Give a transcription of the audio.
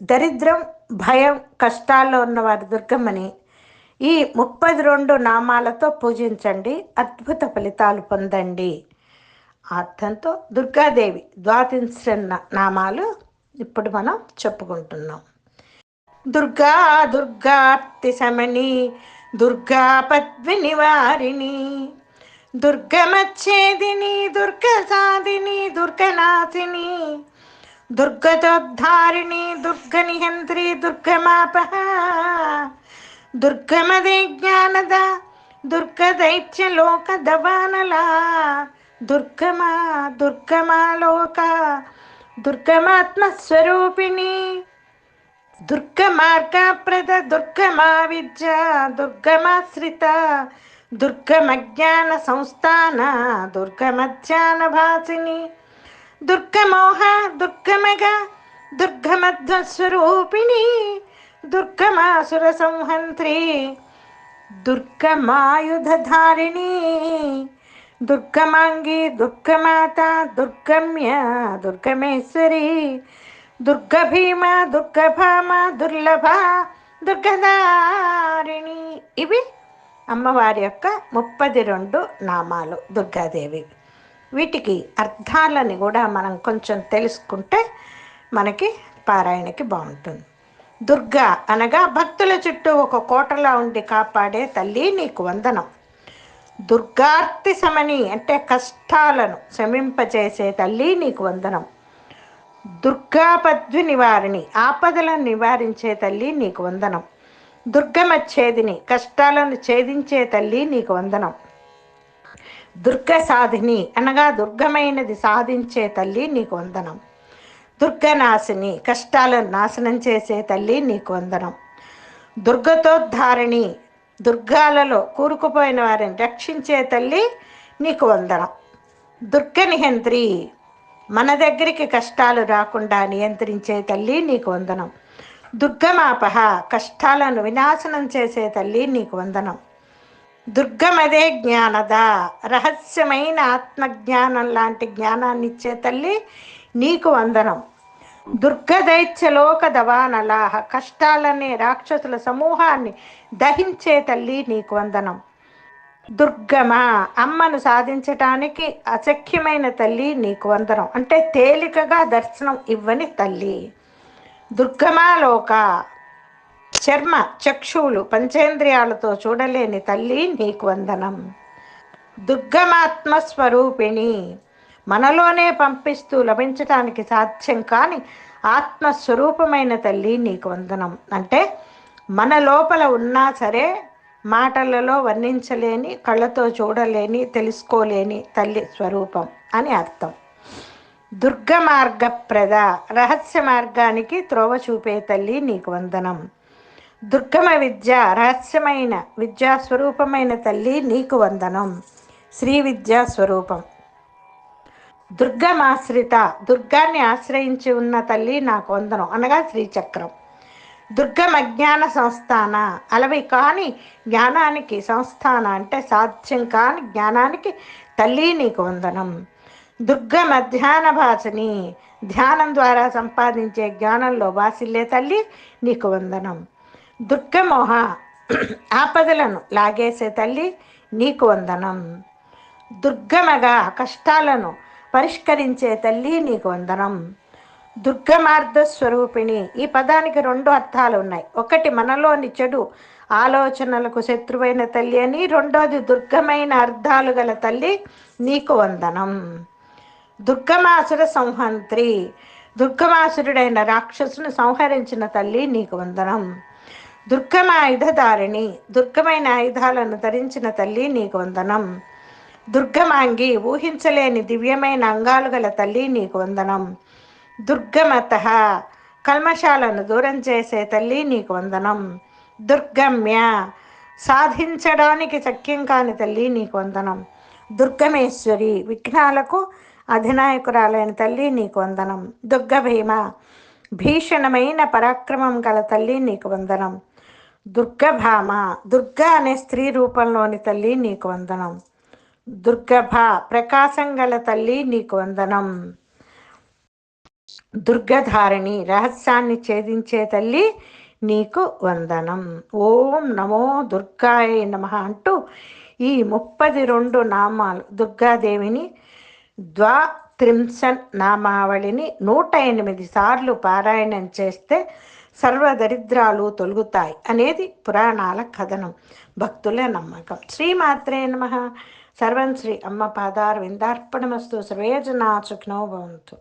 దరిద్రం భయం కష్టాల్లో ఉన్నవారి దుర్గమ్మని ఈ ముప్పై రెండు నామాలతో పూజించండి. అద్భుత ఫలితాలు పొందండి. అర్థంతో దుర్గాదేవి ద్వాదశ నామాలు ఇప్పుడు మనం చెప్పుకుంటున్నాం. దుర్గా దుర్గార్తి శమని దుర్గా పద్మి నివారిణి దుర్గమచ్ఛేదిని దుర్గసాదిని దుర్గనాశిని దుర్గతోద్ధారిణి దుర్గనిహంత్రి దుర్గమాప దుర్గమదే జ్ఞానద దుర్గదైత్య లోక దవానల దుర్గమా దుర్గమా లోక దుర్గమాత్మస్వరూపిణి దుర్గమార్గప్రద దుర్గమా విద్య దుర్గమాశ్రిత దుర్గమజ్ఞాన సంస్థాన దుర్గమధ్యాన భాసిని దుర్గమోహ దుర్గమగ దుర్గమధ్వస్వరూపిణి దుర్గమాసుర సంహంత్రి దుర్గమాయుధారిణి దుర్గమాంగి దుర్గమాత దుర్గమ్య దుర్గమేశ్వరి దుర్గభీమ దుర్గభామ దుర్లభ దుర్గధారిణి. ఇవి అమ్మవారి యొక్క ముప్పది రెండు నామాలు దుర్గాదేవి. వీటికి అర్థాలని కూడా మనం కొంచెం తెలుసుకుంటే మనకి పారాయణకి బాగుంటుంది. దుర్గా అనగా భక్తుల చుట్టూ ఒక కోటలా ఉండి కాపాడే తల్లి నీకు వందనం. దుర్గార్తి సమని అంటే కష్టాలను శమింపచేసే తల్లి నీకు వందనం. దుర్గాపద్వి నివారిణి ఆపదలను నివారించే తల్లి నీకు వందనం. దుర్గమచ్ఛేదిని కష్టాలను ఛేదించే తల్లి నీకు వందనం. దుర్గ సాధిని అనగా దుర్గమైనది సాధించే తల్లి నీకు వందనం. దుర్గనాశిని కష్టాలను నాశనం చేసే తల్లి నీకు వందనం. దుర్గతోద్ధారిణి దుర్గాలలో కూరుకుపోయిన వారిని రక్షించే తల్లి నీకు వందనం. దుర్గ నిహంత్రి మన దగ్గరికి కష్టాలు రాకుండా నియంత్రించే తల్లి నీకు వందనం. దుర్గమాపహ కష్టాలను వినాశనం చేసే తల్లి నీకు వందనం. దుర్గమదే జ్ఞానద. రహస్యమైన ఆత్మజ్ఞానం లాంటి జ్ఞానాన్ని ఇచ్చే తల్లి నీకు వందనం. దుర్గదైత్యలోక దవానలాహ. కష్టాలనే రాక్షసుల సమూహాన్ని దహించే తల్లి నీకు వందనం. దుర్గమ అమ్మను సాధించటానికి అసఖ్యమైన తల్లి నీకు వందనం. అంటే తేలికగా దర్శనం ఇవ్వని తల్లి. దుర్గమాలోక చర్మ చక్షువులు పంచేంద్రియాలతో చూడలేని తల్లి నీకు వందనం. దుర్గమాత్మ స్వరూపిణి మనలోనే పంపిస్తూ లభించటానికి సాధ్యం కాని ఆత్మస్వరూపమైన తల్లి నీకు వందనం. అంటే మన లోపల ఉన్నా సరే మాటలలో వర్ణించలేని కళ్ళతో చూడలేని తెలుసుకోలేని తల్లి స్వరూపం అని అర్థం. దుర్గ మార్గప్రద రహస్య మార్గానికి త్రోవ చూపే తల్లి నీకు వందనం. దుర్గమ విద్య రహస్యమైన విద్యా స్వరూపమైన తల్లి నీకు వందనం. శ్రీ విద్యా స్వరూపం. దుర్గమాశ్రిత దుర్గాన్ని ఆశ్రయించి ఉన్న తల్లి నాకు వందనం. అనగా శ్రీచక్రం. దుర్గమ జ్ఞాన సంస్థాన. అలవి కాని జ్ఞానానికి సంస్థాన అంటే సాధ్యం కాని జ్ఞానానికి తల్లి నీకు వందనం. దుర్గమ ధ్యాన భాషని ధ్యానం ద్వారా సంపాదించే జ్ఞానంలో వాసిల్లే తల్లి నీకు వందనం. దుర్గమోహ ఆపదలను లాగేసే తల్లి నీకు వందనం. దుర్గమగా కష్టాలను పరిష్కరించే తల్లి నీకు వందనం. దుర్గమార్థ స్వరూపిణి ఈ పదానికి రెండు అర్థాలు ఉన్నాయి. ఒకటి మనలోని చెడు ఆలోచనలకు శత్రువైన తల్లి అని రెండోది దుర్గమైన అర్థాలు గల తల్లి నీకు వందనం. దుర్గమాసుర సంహంత్రి దుర్గమాసురుడైన రాక్షసును సంహరించిన తల్లి నీకు వందనం. దుర్గమ ఆయుధధారిణి దుర్గమైన ఆయుధాలను ధరించిన తల్లి నీకు వందనం. దుర్గమాంగి ఊహించలేని దివ్యమైన అంగాలు గల తల్లి నీకు వందనం. దుర్గమత కల్మషాలను దూరం చేసే తల్లి నీకు వందనం. దుర్గమ్య సాధించడానికి శక్యం కాని తల్లి నీకు వందనం. దుర్గమేశ్వరి విఘ్నాలకు అధినాయకురాలైన తల్లి నీకు వందనం. దుర్గభీమ భీషణమైన పరాక్రమం గల తల్లి నీకు వందనం. దుర్గభామ దుర్గ అనే స్త్రీ రూపంలోని తల్లి నీకు వందనం. దుర్గభ ప్రకాశం గల తల్లి నీకు వందనం. దుర్గధారిణి రహస్యాన్ని ఛేదించే తల్లి నీకు వందనం. ఓం నమో దుర్గాయ నమ అంటూ ఈ ముప్పది రెండు నామాలు దుర్గాదేవిని ద్వా త్రింసన్ నామావళిని నూట ఎనిమిది సార్లు పారాయణం చేస్తే సర్వదరిద్రాలు తొలుగుతాయి అనేది పురాణాల కథనం. భక్తుల నమ్మకం. శ్రీమాత్రే నమ. సర్వం శ్రీ అమ్మ పాదార్ విందార్పణమస్తు సర్వేజనా సుఖినో భవంతు.